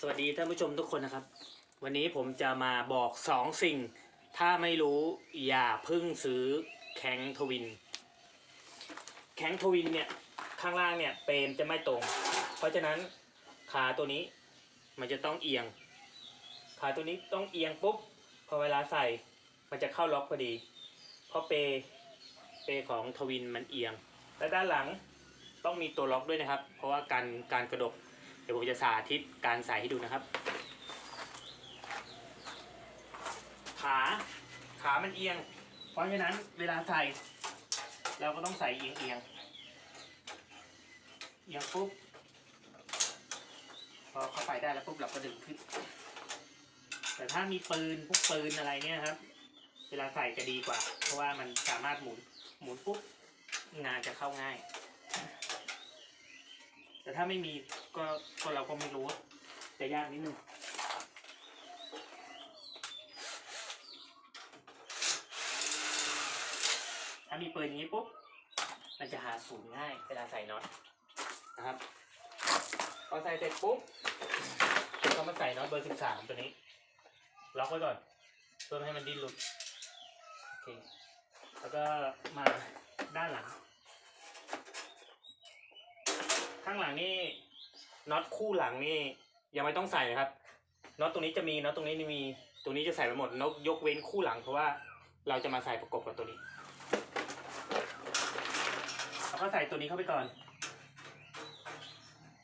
สวัสดีท่านผู้ชมทุกคนนะครับ วันนี้ผมจะมาบอกสองสิ่ง ถ้าไม่รู้อย่าพึ่งซื้อแข็งทวิน แข็งทวินเนี่ยข้างล่างเนี่ยเปรมจะไม่ตรง เพราะฉะนั้นขาตัวนี้มันจะต้องเอียง ขาตัวนี้ต้องเอียงปุ๊บพอเวลาใส่มันจะเข้าล็อกพอดี เพราะเปเปของทวินมันเอียง และด้านหลังต้องมีตัวล็อกด้วยนะครับ เพราะว่าการการกระดก ดี๋ยวผมจะสาธิตการใส่ให้ดูนะครับ ขาขามันเอียง เพราะฉะนั้นเวลาใส่เราก็ต้องใส่เอียงเอียงเอียงปุ๊บพอเข้าไปได้แล้วปุ๊บเราก็ดึงขึ้น แต่ถ้ามีปืนพวกปืนอะไรเนี่ยครับ เวลาใส่จะดีกว่า เพราะว่ามันสามารถหมุนหมุนปุ๊บงานจะเข้าง่าย แต่ถ้าไม่มีก็ก็เราก็ไม่รู้จะยากนิดนึงถ้ามีปืนอย่างนี้ปุ๊บมันจะหาศูนย์ง่ายเวลาใส่น็อตนะครับพอใส่เสร็จปุ๊บก็มาใส่น็อตเบอร์สิบสามตัวนี้ ล็อกไว้ก่อนเพื่อไม่ให้มันดิ้นหลุดโอเคแล้วก็มาด้านหลัง ข้างหลังนี่น็อตคู่หลังนี่ยังไม่ต้องใส่นะครับน็อตตรงนี้จะมีน็อตตรงนี้มีตรงนี้จะใส่ไปหมดนกยกเว้นคู่หลังเพราะว่าเราจะมาใส่ประกบกับตัวนี้เราก็ใส่ตัวนี้เข้าไปก่อน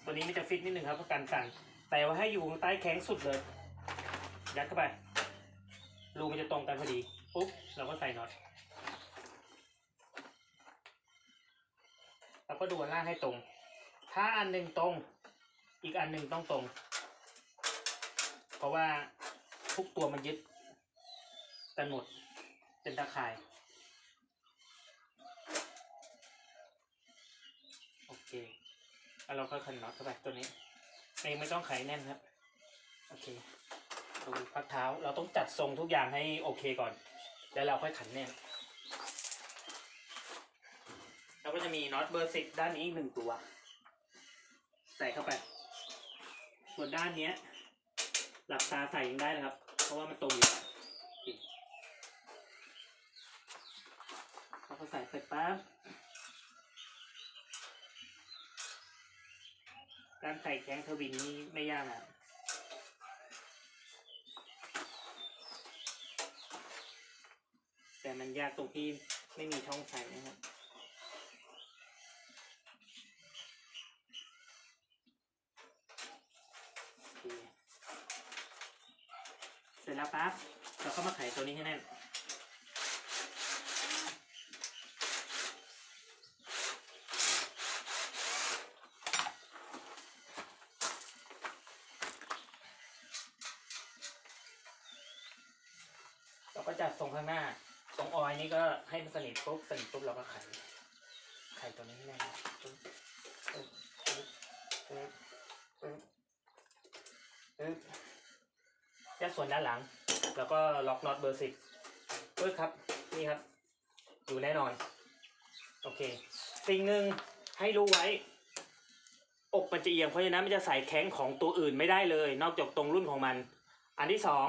ตัวนี้มันจะฟิตนิดนึงครับเพื่อกันสั่นแต่ว่าให้อยู่ใต้แข้งสุดเลยยัดเข้าไปรูมันจะตรงกันพอดีปุ๊บเราก็ใส่น็อตแล้วก็ดูล่างให้ตรง ถ้าอันหนึ่งตรง อีกอันหนึ่งต้องตรง เพราะว่าทุกตัวมันยึดกันหมดเป็นตะข่าย โอเคแล้วเราก็ขันน็อตเข้าไปตัวนี้เองไม่ต้องไขแน่นครับ โอเคดูพักเท้าเราต้องจัดทรงทุกอย่างให้โอเคก่อน แล้วเราค่อยขันแน่นเราก็จะมีน็อตเบอร์สิบด้านนี้อีกหนึ่งตัว ส่เข้าไป ส่วนด้านเนี้ย หลับตาใส่ยังได้นะครับ เพราะว่ามันตรงอยู่เราก็ใส่ไปปั๊บการใส่แข้งทวินนี่ไม่ยากนะแต่มันยากตรงที่ไม่มีช่องใส่นะครับ โอเคเสร็จ แล้วปั๊บเราก็มาไขตัวนี้ให้แน่นเราก็จัดทรงข้างหน้าตรงออยนี่ก็ให้มันสนิทปุ๊บสนิทปุ๊บเราก็ไขไขตัวนี้ให้แน่นปุ๊บปุ๊บปุ๊บปุ๊บยัด ส่วนด้านหลัง แล้วก็ล็อกน็อตเบอร์สิบปึ๊บครับ นี่ครับ อยู่แน่นอน โอเค สิ่งหนึ่งให้รู้ไว้ อกมันจะเอียงเพราะฉะนั้นมันจะใส่แข้งของตัวอื่นไม่ได้เลย นอกจากตรงรุ่นของมัน อันที่สอง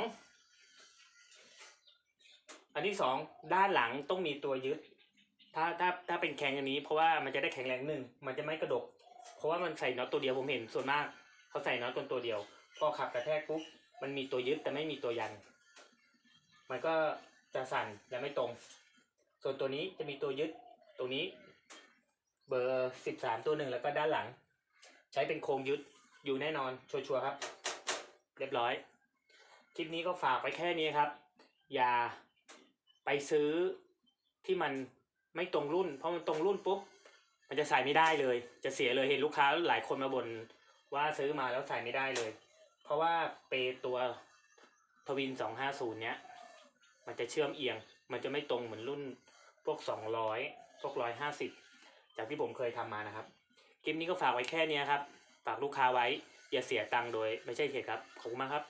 อันที่สองด้านหลังต้องมีตัวยึด ถ้าถ้าถ้าเป็นแข็งอันนี้ เพราะว่ามันจะได้แข็งแรงหนึ่ง มันจะไม่กระดก เพราะว่ามันใส่น็อตตัวเดียวผมเห็นส่วนมาก เขาใส่น็อตตัวเดียว พอขับกระแทกปุ๊บ มันมีตัวยึดแต่ไม่มีตัวยัน มันก็จะสั่นและไม่ตรง ส่วนตัวนี้จะมีตัวยึดตรงนี้ เบอร์สิบสามตัวหนึ่งแล้วก็ด้านหลัง ใช้เป็นโครงยึดอยู่แน่นอนชัวร์ๆครับ เรียบร้อย คลิปนี้ก็ฝากไว้แค่นี้ครับ อย่าไปซื้อที่มันไม่ตรงรุ่น เพราะมันตรงรุ่นปุ๊บมันจะใส่ไม่ได้เลย จะเสียเลยเห็นลูกค้าหลายคนมาบ่นว่าซื้อมาแล้วใส่ไม่ได้เลย เพราะว่าเปตัวทวินสองห้าศูนย์เนี้ย มันจะเชื่อมเอียง มันจะไม่ตรงเหมือนรุ่นพวกสองร้อยพวกร้อยห้าสิบจากที่ผมเคยทำมานะครับ คลิปนี้ก็ฝากไว้แค่เนี้ยครับ ฝากลูกค้าไว้ อย่าเสียตังค์โดย ไม่ใช่เหตุครับ ขอบคุณมากครับ